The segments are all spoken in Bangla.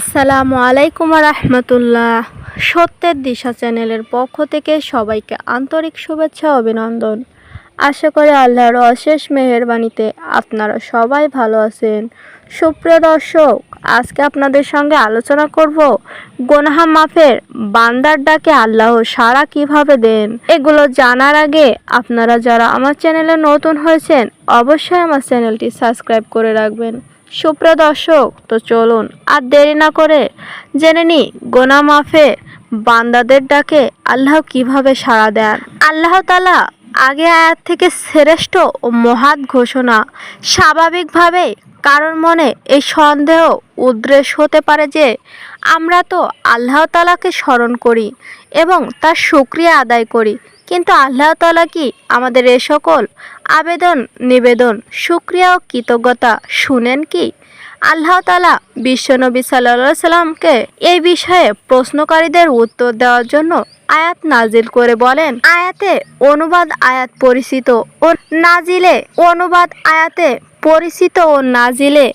আসসালামু আলাইকুম রহমতুল্লাহ সত্যের দিশা চ্যানেলের পক্ষ থেকে সবাইকে আন্তরিক শুভেচ্ছা, অভিনন্দন। আশা করি আল্লাহর অশেষ মেহেরবানিতে আপনারা সবাই ভালো আছেন। সুপ্রিয় দর্শক, আজকে আপনাদের সঙ্গে আলোচনা করব গোনাহা মাফের বান্দার ডাকে আল্লাহ সাড়া কীভাবে দেন। এগুলো জানার আগে আপনারা যারা আমার চ্যানেলে নতুন হয়েছেন, অবশ্যই আমার চ্যানেলটি সাবস্ক্রাইব করে রাখবেন। সুপ্রিয় দর্শক, তো চলুন আর দেরি না করে জেনে নি গোনা মাফে বান্দাদের ডাকে আল্লাহ কীভাবে সাড়া দেন। আল্লাহ তালা আগে আয়াত থেকে শ্রেষ্ঠ ও মহাত ঘোষণা। স্বাভাবিকভাবে কারোর মনে এই সন্দেহ উদ্রেশ হতে পারে যে, আমরা তো আল্লাহ তালাকে স্মরণ করি এবং তার সুক্রিয়া আদায় করি। কিন্তু আল্লাহ তালা কি আমাদের এ সকল আবেদন, নিবেদন, সুক্রিয়া ও কৃতজ্ঞতা শুনেন কি? আল্লাহ তালা বিশ্বনবী সাল্লা সাল্লামকে এই বিষয়ে প্রশ্নকারীদের উত্তর দেওয়ার জন্য আয়াত নাজিল করে বলেন, আয়াতে অনুবাদ আয়াত পরিচিত ও নাজিলে অনুবাদ আয়াতে পরিচিত ও নাজিলে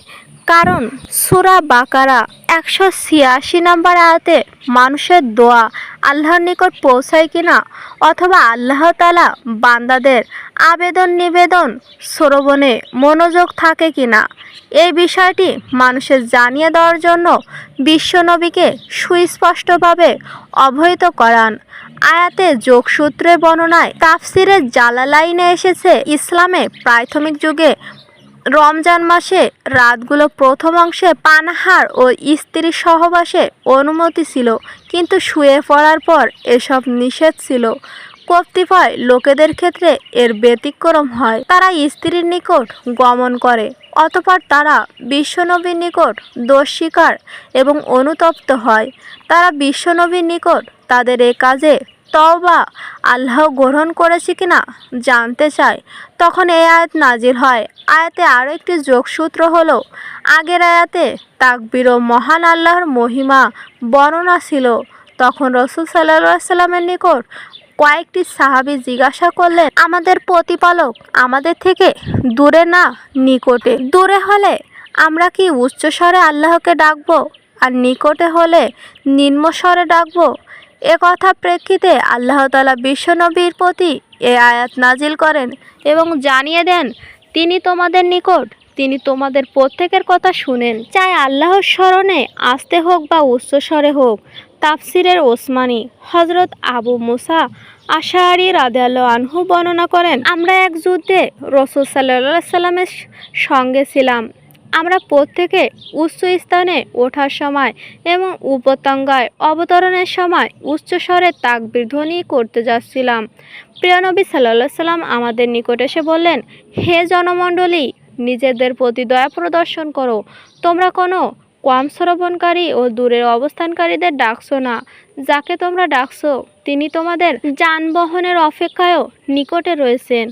কারণ সুরা বাকারা একশো ছিয়াশি নম্বর আয়াতে মানুষের দোয়া আল্লাহর নিকট পৌঁছায় কিনা অথবা আল্লাহ তালা বান্দাদের আবেদন নিবেদন শ্রবণে মনোযোগ থাকে কিনা? এই বিষয়টি মানুষের জানিয়ে দেওয়ার জন্য বিশ্বনবীকে সুস্পষ্টভাবে অবহিত করান। আয়াতে যোগসূত্রের বর্ণনায় তাফসিরের জালালাইনে এসেছে, ইসলামে প্রাথমিক যুগে রমজান মাসে রাতগুলো প্রথম অংশে পানাহার ও স্ত্রী সহবাসে অনুমতি ছিল, কিন্তু শুয়ে পড়ার পর এসব নিষেধ ছিল। কর্তৃপয় লোকেদের ক্ষেত্রে এর ব্যতিক্রম হয়। তারা স্ত্রীর নিকট গমন করে, অতপর তারা বিশ্বনবীর নিকট দোষ স্বীকার এবং অনুতপ্ত হয়। তারা বিশ্বনবীর নিকট তাদের এ কাজে তওবা আল্লাহ গ্রহণ করেছে কিনা জানতে চায়। তখন এই আয়াত নাজির হয়। আয়াতে আরও একটি যোগসূত্র হলো, আগের আয়াতে তাকবির ও মহান আল্লাহর মহিমা বর্ণনা ছিল। তখন রসুল সাল্লাহ সাল্লামের নিকট কয়েকটি সাহাবি জিজ্ঞাসা করলেন, আমাদের প্রতিপালক আমাদের থেকে দূরে না নিকটে? দূরে হলে আমরা কি উচ্চস্বরে আল্লাহকে ডাকবো? আর নিকটে হলে নিম্ন স্বরে ডাকবো? এ কথা প্রেক্ষিতে আল্লাহ তালা বিশ্বনবীর প্রতি এ আয়াত নাজিল করেন এবং জানিয়ে দেন, তিনি তোমাদের নিকট, তিনি তোমাদের প্রত্যেকের কথা শুনেন। চাই আল্লাহর স্মরণে আসতে হোক বা উচ্চস্বরে হোক, তাফসিরের ওসমানি হজরত আবু মুসা আশাহারি রাদেয়াল আনহু বর্ণনা করেন, আমরা এক যুদ্ধে রসুল সাল্লা সাল্লামের সঙ্গে ছিলাম। আমরা প্রত্যেকে উচ্চ স্থানে ওঠার সময় এবং উপত্যঙ্গায় অবতরণের সময় উচ্চ উচ্চস্বরে তাকবির ধ্বনি করতে যাচ্ছিলাম। প্রিয়নবী সাল্লা সাল্লাম আমাদের নিকট এসে বললেন, হে জনমণ্ডলী, নিজেদের প্রতি দয়া প্রদর্শন করো। তোমরা কোনো কম শ্রবণকারী ও দূরের অবস্থানকারীদের ডাকছো না। যাকে তোমরা ডাকছো, তিনি তোমাদের যানবাহনের অপেক্ষায়ও নিকটে রয়েছেন।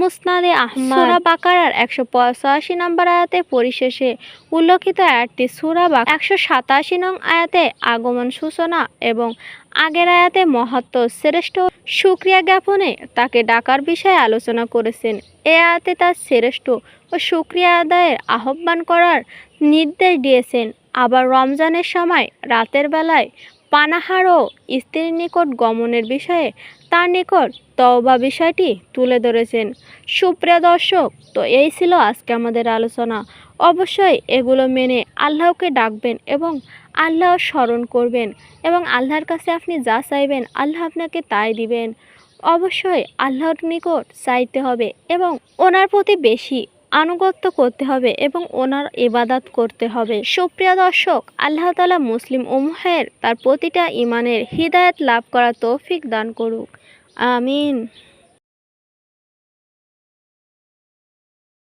মুসনাদে আহমদ। সুরা বাকারার একশো পঁচাশি নম্বর আয়াতে পরিশেষে উল্লেখিত আয়াতটি সুরা বা একশো সাতাশি নং আয়াতে আগমন সূচনা এবং আগের আয়াতে মহত্ব শ্রেষ্ঠ সুক্রিয়া জ্ঞাপনে তাকে ডাকার বিষয়ে আলোচনা করেছেন। এ আয়াতে তার শ্রেষ্ঠ ও সুক্রিয়া আদায়ের আহ্বান করার নির্দেশ দিয়েছেন। আবার রমজানের সময় রাতের বেলায় পানাহার ও স্ত্রীর নিকট গমনের বিষয়ে তার নিকট তওবা বিষয়টি তুলে ধরেছেন। সুপ্রিয় দর্শক, তো এই ছিল আজকে আমাদের আলোচনা। অবশ্যই এগুলো মেনে আল্লাহকে ডাকবেন এবং আল্লাহ স্মরণ করবেন এবং আল্লাহর কাছে আপনি যা চাইবেন আল্লাহ আপনাকে তাই দিবেন। অবশ্যই আল্লাহর নিকট চাইতে হবে এবং ওনার প্রতি বেশি আনুগত্য করতে হবে এবং ওনার ইবাদাত করতে হবে। সুপ্রিয় দর্শক, আল্লাহ তালা মুসলিম উমহের তার প্রতিটা ইমানের হৃদায়ত লাভ করা তৌফিক দান করুক। আমিন।